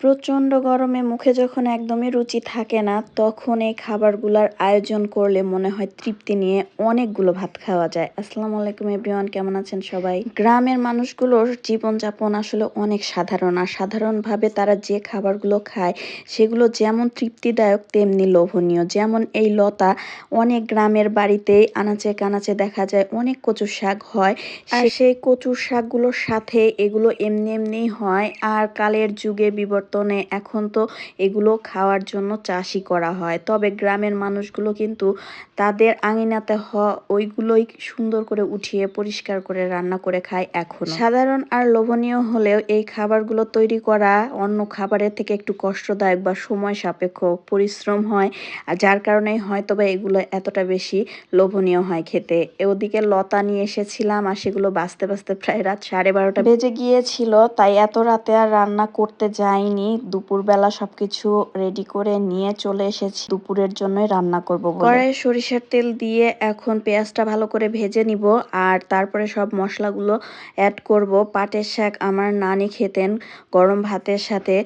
প্রচণ্ড গরমে মুখে যখন একদমই রুচি থাকে না তখন এই খাবারগুলোর আয়োজন করলে মনে হয় তৃপ্তি নিয়ে অনেকগুলো ভাত খাওয়া যায়। আসসালামু আলাইকুম এভরিওয়ান কেমন আছেন সবাই? গ্রামের মানুষগুলোর জীবনযাপন আসলে অনেক সাধারণ আর সাধারণভাবে তারা যে খাবারগুলো খায় সেগুলো যেমন তৃপ্তিদায়ক তেমনি লোভনীয়। যেমন এই লতা অনেক গ্রামের বাড়িতেই আনাচে কানাচে দেখা যায় অনেক কচু শাক হয়। আর সেই কচুর শাকগুলোর সাথে এগুলো এমনি এমনি হয় আর কালের যুগে বিবর্তন পরিবর্তনে এখন তো এগুলো খাওয়ার জন্য চাষই করা হয়। তবে গ্রামের মানুষগুলো কিন্তু তাদের আঙিনাতে হ, ওইগুলোই সুন্দর করে উঠিয়ে পরিষ্কার করে রান্না করে খায় এখন। সাধারণ আর লোভনীয় হলেও এই খাবারগুলো তৈরি করা অন্য খাবারের থেকে একটু কষ্টদায়ক বা সময় সাপেক্ষ পরিশ্রম হয়, আর যার কারণে হয়তো বা এগুলো এতটা বেশি লোভনীয় হয় খেতে। ওদিকে লতা নিয়ে এসেছিলাম আর সেগুলো বাঁচতে বাঁচতে প্রায় রাত সাড়ে বারোটা বেজে গিয়েছিল, তাই এত রাতে আর রান্না করতে যাইনি। দুপুর দুপুরবেলা সবকিছু রেডি করে নিয়ে চলে এসেছি। দুপুরের জন্যই রান্না করব কড়াইয়ে সরিষার তেল দিয়ে এখন পেঁয়াজটা ভালো করে ভেজে নিব আর তারপরে সব মশলাগুলো অ্যাড করব। পাটের শাক আমার নানি খেতেন গরম ভাতের সাথে।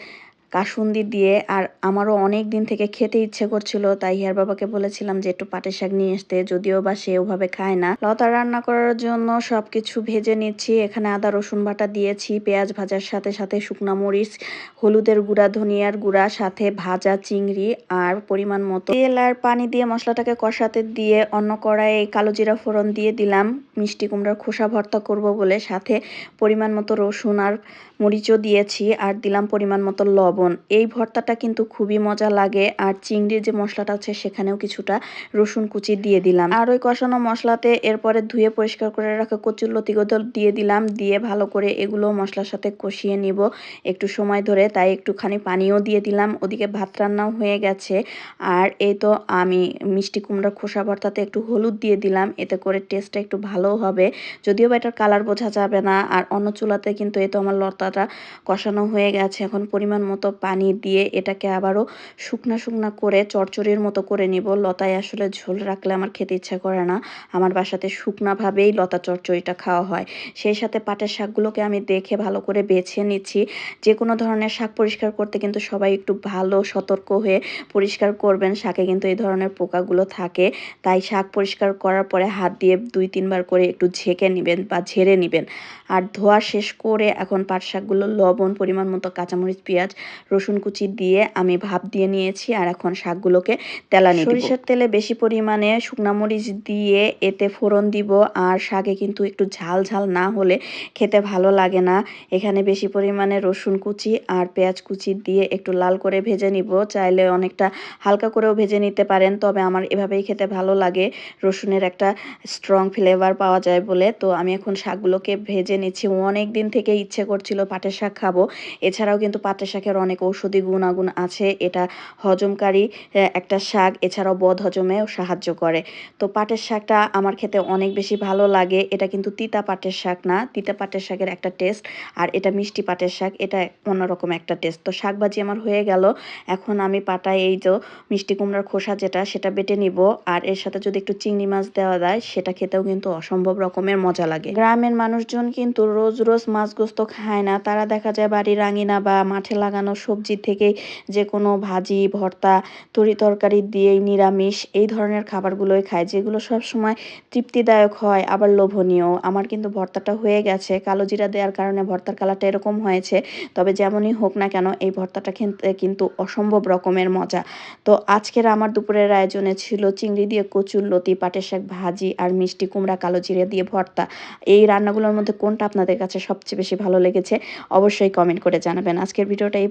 কাসুন্দি দিয়ে আর আমারও অনেক দিন থেকে খেতে ইচ্ছে করছিল, তাই হিয়ার বাবাকে বলেছিলাম যে একটু পাটের শাক নিয়ে আসতে, যদিও বা সে ওভাবে খায় না। লতা রান্না করার জন্য সব কিছু ভেজে নিচ্ছি, এখানে আদা, রসুন বাটা দিয়েছি, পেঁয়াজ ভাজার সাথে সাথে শুকনা মরিচ, হলুদের গুঁড়া, ধনিয়ার গুঁড়া, সাথে ভাজা চিংড়ি আর পরিমাণ মতো তেল আর পানি দিয়ে মশলাটাকে কষাতে দিয়ে অন্য কড়াইয়ে কালো জিরা ফোড়ন দিয়ে দিলাম। মিষ্টি কুমড়ার খোসা ভর্তা করব বলে সাথে পরিমাণ মতো রসুন আর মরিচও দিয়েছি আর দিলাম পরিমাণ মতো লবণ। এই ভর্তাটা কিন্তু খুবই মজা লাগে। আর চিংড়ির যে মশলাটা আছে সেখানেও কিছুটা রসুন কুচি দিয়ে দিলাম। আর ওই কষানো মশলাতে এরপরে ধুয়ে পরিষ্কার করে রাখা কচুর লতি লতিগদল দিয়ে দিলাম। দিয়ে ভালো করে এগুলো মশলার সাথে কষিয়ে নিব। একটু সময় ধরে তাই একটুখানি পানিও দিয়ে দিলাম। ওদিকে ভাত রান্নাও হয়ে গেছে। আর এই তো আমি মিষ্টি কুমড়ার খোসা ভর্তাতে একটু হলুদ দিয়ে দিলাম। এতে করে টেস্টটা একটু ভালো হবে। যদিও বা এটার কালার বোঝা যাবে না। আর অন্য চুলাতে কিন্তু এই তো আমার লতাটা কষানো হয়ে গেছে। এখন পরিমাণ মতো পানি দিয়ে এটাকে আবারও শুকনা শুকনা করে চরচড়ির মতো করে নিব। লতায় আসলে ঝোল রাখলে আমার খেতে ইচ্ছা করে না। আমার বাসাতে শুকনাভাবেই লতা চরচড়িটা খাওয়া হয়। সেই সাথে পাটের শাকগুলোকে আমি দেখে ভালো করে বেছে নিচ্ছি। যে কোনো ধরনের শাক পরিষ্কার করতে কিন্তু সবাই একটু ভালো, সতর্ক হয়ে পরিষ্কার করবেন। শাকে কিন্তু এই ধরনের পোকাগুলো থাকে। তাই শাক পরিষ্কার করার পরে হাত দিয়ে দুই, তিনবার করে একটু ঝেঁকে নেবেন বা ঝেড়ে নেবেন। আর ধোয়া শেষ করে এখন পাট শাকগুলো লবণ, পরিমাণ মতো কাঁচামরিচ, পেঁয়াজ রসুন কুচি দিয়ে আমি ভাপ দিয়ে নিয়েছি আর এখন শাকগুলোকে তেলানি সরিষার তেলে বেশি পরিমাণে শুকনা মরিচ দিয়ে এতে ফোড়ন দিব আর শাকে কিন্তু একটু ঝাল ঝাল না হলে খেতে ভালো লাগে না। এখানে বেশি পরিমাণে রসুন কুচি আর পেঁয়াজ কুচি দিয়ে একটু লাল করে ভেজে নিব। চাইলে অনেকটা হালকা করেও ভেজে নিতে পারেন, তবে আমার এভাবেই খেতে ভালো লাগে। রসুনের একটা স্ট্রং ফ্লেভার পাওয়া যায় বলে। তো আমি এখন শাকগুলোকে ভেজে নিচ্ছি। অনেক দিন থেকে ইচ্ছে করছিল পাটের শাক খাব। এছাড়াও কিন্তু পাটের শাকের অনেক ঔষধি গুণাগুণ আছে, এটা হজমকারী একটা শাক, এছাড়াও বদ হজমেও সাহায্য করে। তো পাটের শাকটা আমার খেতে অনেক বেশি ভালো লাগে, এটা কিন্তু তিতা পাটের শাক না, তিতা পাটের শাকের একটা টেস্ট, আর এটা মিষ্টি পাটের শাক, এটা অন্যরকম একটা টেস্ট। তো শাকবাজি আমার হয়ে গেল, এখন আমি পাটায় এই যে মিষ্টি কুমড়ার খোসা যেটা, সেটা বেটে নিব, আর এর সাথে যদি একটু চিংড়ি মাছ দেওয়া যায়, সেটা খেতেও কিন্তু অসম্ভব রকমের মজা লাগে। গ্রামের মানুষজন কিন্তু রোজ রোজ মাছ গোস্ত খায় না, তারা দেখা যায় বাড়ির রাঙিনা বা মাঠে লাগানো সবজি থেকেই যে কোনো ভাজি, ভর্তা, তরি তরকারি দিয়েই নিরামিষ, এই ধরনের খাবারগুলোই খায়, যেগুলো সব সময় তৃপ্তিদায়ক হয়, আবার লোভনীয়। আমার কিন্তু ভর্তাটা হয়ে গেছে, কালো জিরা দেওয়ার কারণে ভর্তার কালারটা এরকম হয়েছে, তবে যেমনই হোক না কেন, এই ভর্তাটা খেতে কিন্তু অসম্ভব রকমের মজা। তো আজকের আমার দুপুরের আয়োজনে ছিল চিংড়ি দিয়ে কচুর লতি, পাটের শাক ভাজি আর মিষ্টি কুমড়া, কালো জিরে দিয়ে ভর্তা। এই রান্নাগুলোর মধ্যে কোনটা আপনাদের কাছে সবচেয়ে বেশি ভালো লেগেছে, অবশ্যই কমেন্ট করে জানাবেন। আজকের ভিডিওটা এই